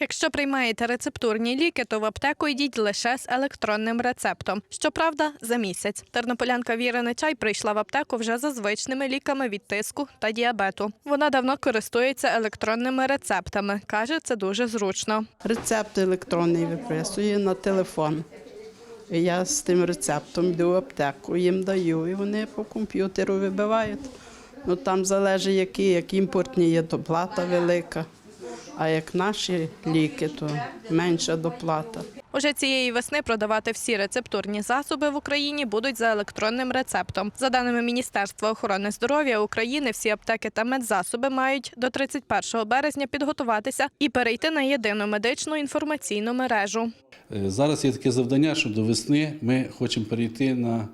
Якщо приймаєте рецептурні ліки, то в аптеку йдіть лише з електронним рецептом. Щоправда, за місяць. Тернополянка Віра Нечай прийшла в аптеку вже за звичними ліками від тиску та діабету. Вона давно користується електронними рецептами. каже, це дуже зручно. Рецепт електронний виписує на телефон. Я з тим рецептом йду в аптеку, їм даю, і вони по комп'ютеру вибивають. Ну там залежить, які, як імпортні є доплата велика. А як наші ліки, то менша доплата. Уже цієї весни продавати всі рецептурні засоби в Україні будуть за електронним рецептом. За даними Міністерства охорони здоров'я України, всі аптеки та медзасоби мають до 31 березня підготуватися і перейти на єдину медичну інформаційну мережу. Е, Зараз є таке завдання, що до весни ми хочемо перейти на,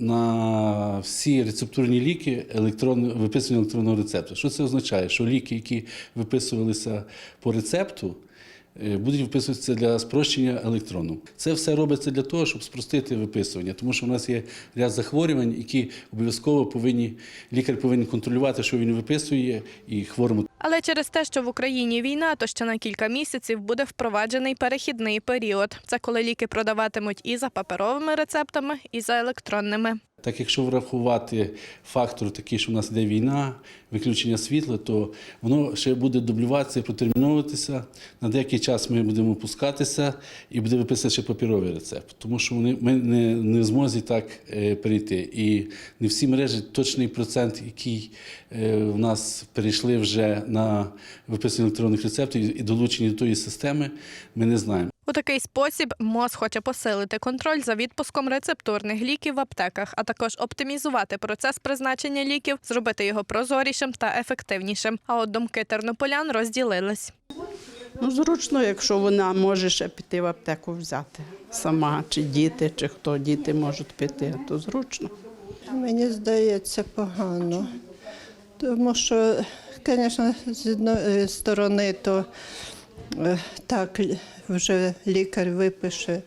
на всі рецептурні ліки електронно, виписування електронного рецепту. Що це означає? Що ліки, які виписувалися по рецепту, будуть виписуватися для спрощення електронно. Це все робиться для того, щоб спростити виписування, тому що в нас є ряд захворювань, які обов'язково повинні лікар повинен контролювати, що він виписує, і хворому Але через те, що в Україні війна, то ще на кілька місяців буде впроваджений перехідний період. Це коли ліки продаватимуть і за паперовими рецептами, і за електронними. Так, якщо врахувати фактор такий, що в нас йде війна, виключення світла, то воно ще буде дублюватися і протерміновуватися. На деякий час ми будемо пускатися і буде виписати ще паперовий рецепт, тому що вони, ми не, не змозі так е, перейти. І не всі мережі точний процент, який е, в нас перейшли вже на виписання електронних рецептів і долучені до тої системи, ми не знаємо. Такий спосіб МОЗ хоче посилити контроль за відпуском рецептурних ліків в аптеках, а також оптимізувати процес призначення ліків, зробити його прозорішим та ефективнішим. А от думки тернополян розділились. Ну, зручно, якщо вона може ще піти в аптеку взяти сама, чи діти, чи хто діти можуть піти, то зручно. Мені здається погано. Тому що, звісно, з одної сторони, то так вже лікар випише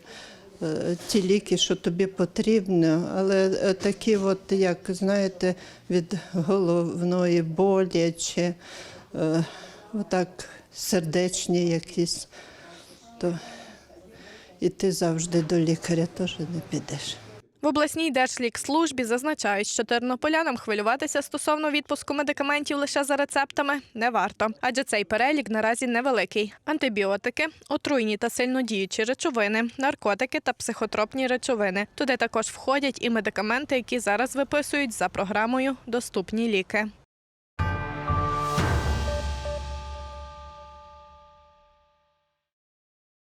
е, ті ліки, що тобі потрібно, але е, такі, от, як знаєте, від головної болі чи е, отак сердечні якісь, то і ти завжди до лікаря теж не підеш. В обласній держлікслужбі зазначають, що тернополянам хвилюватися стосовно відпуску медикаментів лише за рецептами не варто, адже цей перелік наразі невеликий: антибіотики, отруйні та сильнодіючі речовини, наркотики та психотропні речовини. Туди також входять і медикаменти, які зараз виписують за програмою Доступні ліки.